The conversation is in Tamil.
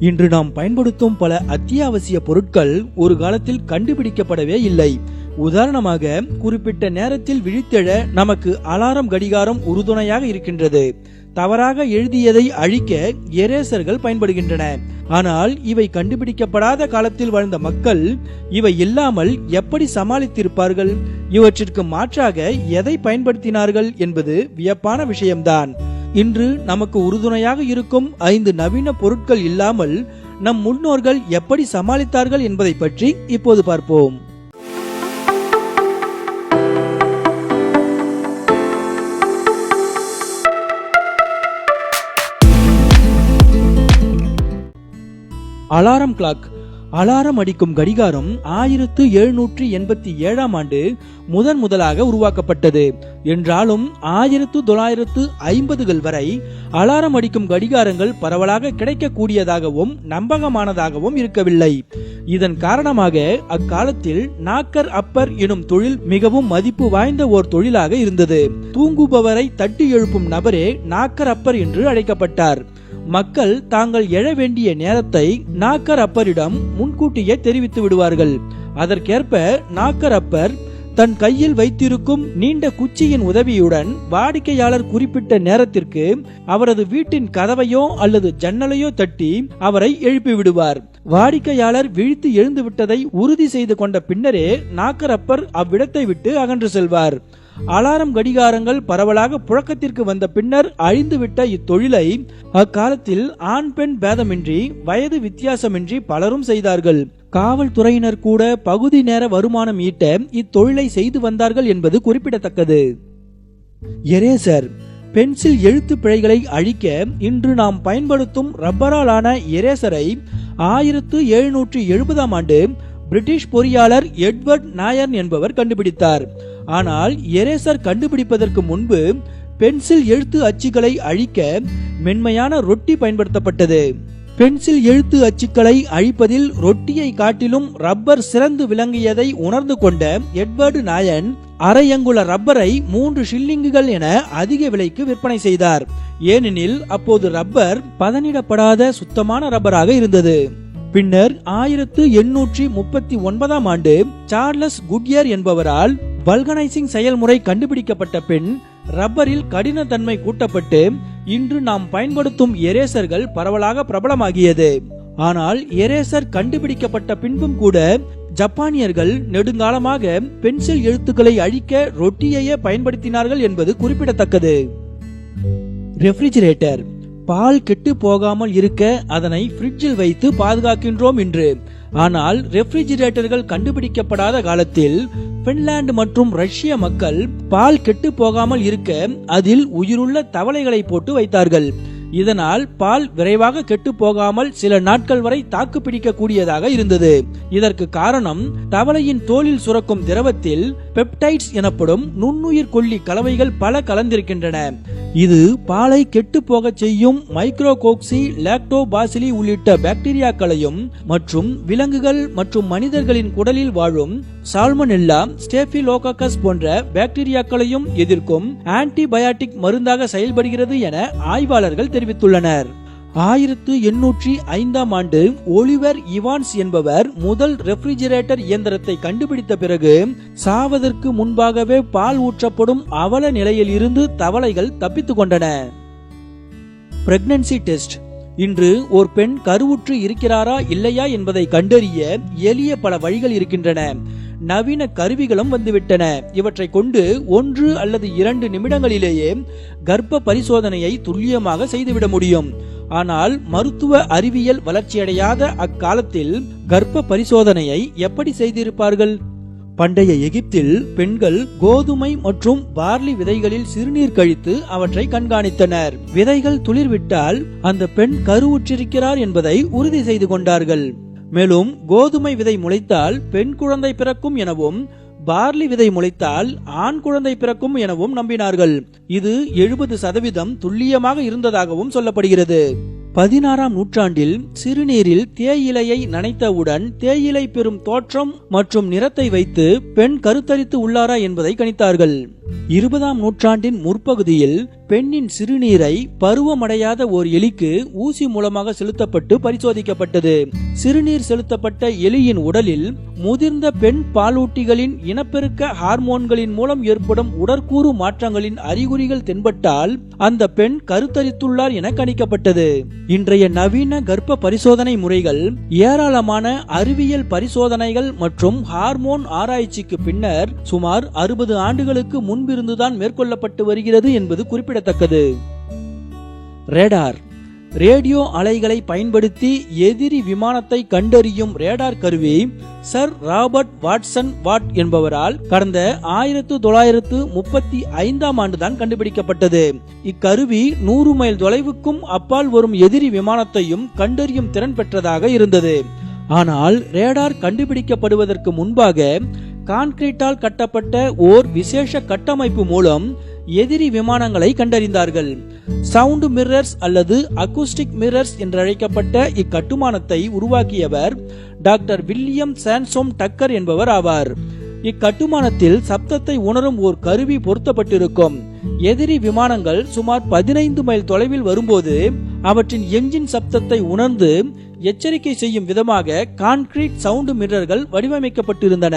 இன்று நாம் பயன்படுத்தும் பல அத்தியாவசிய பொருட்கள் ஒரு காலத்தில் கண்டுபிடிக்கப்படவே இல்லை. உதாரணமாக குறிப்பிட்ட நேரத்தில் விழித்தெழ நமக்கு அலாரம் கடிகாரம் உறுதுணையாக இருக்கின்றது. தவறாக எழுதியதை அழிக்க எரேசர்கள் பயன்படுகின்றன. ஆனால் இவை கண்டுபிடிக்கப்படாத காலத்தில் வாழ்ந்த மக்கள் இவை இல்லாமல் எப்படி சமாளித்திருப்பார்கள்? இவற்றிற்கு மாற்றாக எதை பயன்படுத்தினார்கள் என்பது வியப்பான விஷயம்தான். இன்று நமக்கு உறுதுணையாக இருக்கும் ஐந்து நவீன பொருட்கள் இல்லாமல் நம் முன்னோர்கள் எப்படி சமாளித்தார்கள் என்பதை பற்றி இப்போது பார்ப்போம். Alarm clock. அலாரம் அடிக்கும் கடிகாரம் ஆயிரத்து எழுநூற்றி எண்பத்தி ஏழாம் ஆண்டு முதன் முதலாக உருவாக்கப்பட்டது. என்றாலும் ஆயிரத்து தொள்ளாயிரத்து ஐம்பதுகள் வரை அலாரம் அடிக்கும் கடிகாரங்கள் பரவலாக கிடைக்கக்கூடியதாகவும் நம்பகமானதாகவும் இருக்கவில்லை. இதன் காரணமாக அக்காலத்தில் நாக்கர் அப்பர் எனும் தொழில் மிகவும் மதிப்பு வாய்ந்த ஓர் தொழிலாக இருந்தது. தூங்குபவரை தட்டி எழுப்பும் நபரே நாக்கர் அப்பர் என்று அழைக்கப்பட்டார். மக்கள் தாங்கள் எழ வேண்டிய நேரத்தை நாக்கர் அப்பரிடம் முன்கூட்டியே தெரிவித்து விடுவார்கள். அதற்கேற்ப நாக்கர் அப்பர் தன் கையில் வைத்திருக்கும் நீண்ட குச்சியின் உதவியுடன் வாடிக்கையாளர் குறிப்பிட்ட நேரத்திற்கு அவரது வீட்டின் கதவையோ அல்லது ஜன்னலையோ தட்டி அவரை எழுப்பி விடுவார். வாடிக்கையாளர் விழித்து எழுந்து விட்டதை உறுதி செய்து கொண்ட பின்னரே நாக்கரப்பர் அவ்விடத்தை விட்டு அகன்று செல்வார். அலாரம் கடிகாரங்கள் பரவலாக புழக்கத்திற்கு வந்த பின்னர் அழிந்துவிட்ட இத்தொழிலை அக்காலத்தில் ஆண் பெண் பேதமின்றி வயது வித்தியாசமின்றி பலரும் செய்தார்கள். காவல்துறையினர் கூட பகுதி நேர வருமானம் ஈட்ட இத்தொழிலை செய்து வந்தார்கள் என்பது குறிப்பிடத்தக்கது. எரேசர் பென்சில் எழுத்து பிழைகளை அழிக்க இன்று நாம் பயன்படுத்தும் ரப்பராலான எரேசரை ஆயிரத்து எழுநூற்றி எழுபதாம் ஆண்டு பிரிட்டிஷ் பொறியாளர் எட்வர்ட் நாயர் என்பவர் கண்டுபிடித்தார். ஆனால் எரேசர் கண்டுபிடிப்பதற்கு முன்பு பென்சில் எழுத்து அச்சுகளை அழிக்க மென்மையான ரொட்டி பயன்படுத்தப்பட்டது. பென்சில் எழுத்து அச்சுக்களை அழிப்பதில் ரொட்டியை காட்டிலும் ரப்பர் சிறந்து விளங்கியதை உணர்ந்து கொண்ட எட்வர்டு நாயன் அரையங்குல ரப்பரை மூன்று ஷில்லிங்குகள் என அதிக விலைக்கு விற்பனை செய்தார். ஏனெனில் அப்போது ரப்பர் பதனிடப்படாத சுத்தமான ரப்பராக இருந்தது. பின்னர் ஆயிரத்து எண்ணூற்றி முப்பத்தி ஒன்பதாம் ஆண்டு சார்லஸ் குட்யர் என்பவரால் பல்கனைசிங் செயல்முறை கண்டுபிடிக்கப்பட்ட பின் ரப்பரில் கடினத்தன்மை கூட்டப்பட்டு இன்று நாம் பயன்படுத்தும் எரேசர்கள் பரவலாக பிரபலமாகியது. ஆனால் எரேசர் கண்டுபிடிக்கப்பட்ட பின்பும் கூட ஜப்பானியர்கள் நெடுங்காலமாக பென்சில் எழுத்துக்களை அழிக்க ரொட்டியையே பயன்படுத்தினார்கள் என்பது குறிப்பிடத்தக்கது. ரெஃப்ரிஜிரேட்டர். பால் கெட்டு போகாமல் இருக்க அதனை ஃப்ரிட்ஜில் வைத்து பாதுகாக்கின்றோம் என்று ஆனால் ரெஃப்ரிஜிரேட்டர்கள் கண்டுபிடிக்கப்படாத காலத்தில் பின்லாந்து மற்றும் ரஷ்ய மக்கள் பால் கெட்டு போகாமல் இருக்க அதில் உயிருள்ள தவளைகளை போட்டு வைத்தார்கள். இதனால் பால் விரைவாக கெட்டு போகாமல் சில நாட்கள் வரை தாக்கு பிடிக்கக்கூடியதாக இருந்தது. இதற்கு காரணம் தவளையின் தோலில் சுரக்கும் திரவத்தில் பெப்டைட்ஸ் எனப்படும் நுண்ணுயிர் கொல்லி கலவைகள் பல கலந்திருக்கின்றன. இது பாலை கெட்டு போகச் செய்யும் மைக்ரோகோக்சி லாக்டோபாசிலி உள்ளிட்ட பாக்டீரியாக்களையும் மற்றும் விலங்குகள் மற்றும் மனிதர்களின் குடலில் வாழும் சால்மனெல்லா ஸ்டேபிலோகாக்கஸ் போன்ற பாக்டீரியாக்களையும் எதிர்க்கும் ஆன்டிபயாட்டிக் மருந்தாக செயல்படுகிறது என ஆய்வாளர்கள் தெரிவித்துள்ளனர். ஆயிரத்து எண்ணூற்றி ஐந்தாம் ஆண்டு ஒலிவர் இவான்ஸ் என்பவர் முதல் ரெஃப்ரிஜிரேட்டர் இயந்திரத்தை கண்டுபிடித்த பிறகு சாவதற்கு முன்பாகவே பால் ஊற்றப்படும் அவல நிலையில் இருந்து தவளைகள் தப்பித்துக் கொண்டன. Pregnancy test. இன்று ஒரு பெண் கருவுற்று இருக்கிறாரா இல்லையா என்பதை கண்டறிய எளிய பல வழிகள் இருக்கின்றன. நவீன கருவிகளும் வந்துவிட்டன. இவற்றை கொண்டு ஒன்று அல்லது இரண்டு நிமிடங்களிலேயே கர்ப்ப பரிசோதனையை துல்லியமாக செய்துவிட முடியும். ஆனால் மருத்துவ அறிவியல் வளர்ச்சியடையாத அக்காலத்தில் கர்ப்ப பரிசோதனையை எப்படி செய்திருப்பார்கள்? பண்டைய எகிப்தில் பெண்கள் கோதுமை மற்றும் பார்லி விதைகளில் சிறுநீர் கழித்து அவற்றை கண்காணித்தனர். விதைகள் துளிர்விட்டால் அந்த பெண் கருவுற்றிருக்கிறார் என்பதை உறுதி செய்து கொண்டார்கள். மேலும் கோதுமை விதை முளைத்தால் பெண் குழந்தை பிறக்கும் எனவும் பார்லி விதை முளைத்தால் ஆண் குழந்தை பிறக்கும் எனவும் நம்பினார்கள். இது எழுபது சதவீதம் துல்லியமாக இருந்ததாகவும் சொல்லப்படுகிறது. பதினாறாம் நூற்றாண்டில் சிறுநீரில் தேயிலையை நனைத்தவுடன் தேயிலை பெறும் தோற்றம் மற்றும் நிறத்தை வைத்து பெண் கருத்தரித்து உள்ளாரா என்பதை கணித்தார்கள். இருபதாம் நூற்றாண்டின் முற்பகுதியில் பெண்ணின் சிறுநீரை பருவமடையாத ஓர் எலிக்கு ஊசி மூலமாக செலுத்தப்பட்டு பரிசோதிக்கப்பட்டது. சிறுநீர் செலுத்தப்பட்ட எலியின் உடலில் முதிர்ந்த பெண் பாலூட்டிகளின் இனப்பெருக்க ஹார்மோன்களின் மூலம் ஏற்படும் உடற்கூறு மாற்றங்களின் அறிகுறிகள் தென்பட்டால் அந்த பெண் கருத்தரித்துள்ளார் என கணிக்கப்பட்டது. இன்றைய நவீன கர்ப்ப பரிசோதனை முறைகள் ஏராளமான அறிவியல் பரிசோதனைகள் மற்றும் ஹார்மோன் ஆராய்ச்சிக்கு பின்னர் சுமார் அறுபது ஆண்டுகளுக்கு முன்பிருந்துதான் மேற்கொள்ளப்பட்டு வருகிறது என்பது குறிப்பிடத்தக்கது. ரேடார் ரேடியோ அலைகளை பயன்படுத்தி எதிரி விமானத்தை கண்டறியும் ரேடார் கருவி சர் ராபர்ட் வாட்சன் வாட் என்பவரால் கடந்த ஆயிரத்து தொள்ளாயிரத்து முப்பத்தி ஐந்தாம் ஆண்டுதான் கண்டுபிடிக்கப்பட்டது. இக்கருவி நூறு மைல் தொலைவுக்கும் அப்பால் வரும் எதிரி விமானத்தையும் கண்டறியும் திறன் பெற்றதாக இருந்தது. ஆனால் ரேடார் கண்டுபிடிக்கப்படுவதற்கு முன்பாக கான்கிரீட்டால் கட்டப்பட்ட ஓர் விசேஷ கட்டமைப்பு மூலம் எதிரி விமானங்களை கண்டறிந்தார்கள். சவுண்ட் மிரர்ஸ் அல்லது அக்கூஸ்டிக் மிரர்ஸ் என்றழைக்கப்பட்ட இக்கட்டுமானத்தை உருவாக்கியவர் டாக்டர் வில்லியம் சான்சோம் டக்கர் என்பவர் ஆவார். இக்கட்டுமானத்தில் சப்தத்தை உணரும் ஓர் கருவி பொருத்தப்பட்டிருக்கும். எதிரி விமானங்கள் சுமார் பதினைந்து மைல் தொலைவில் வரும்போது அவற்றின் எஞ்சின் சப்தத்தை உணர்ந்து எச்சரிக்கை செய்யும் விதமாக கான்கிரீட் சவுண்ட் மிரர்கள் வடிவமைக்கப்பட்டிருந்தன.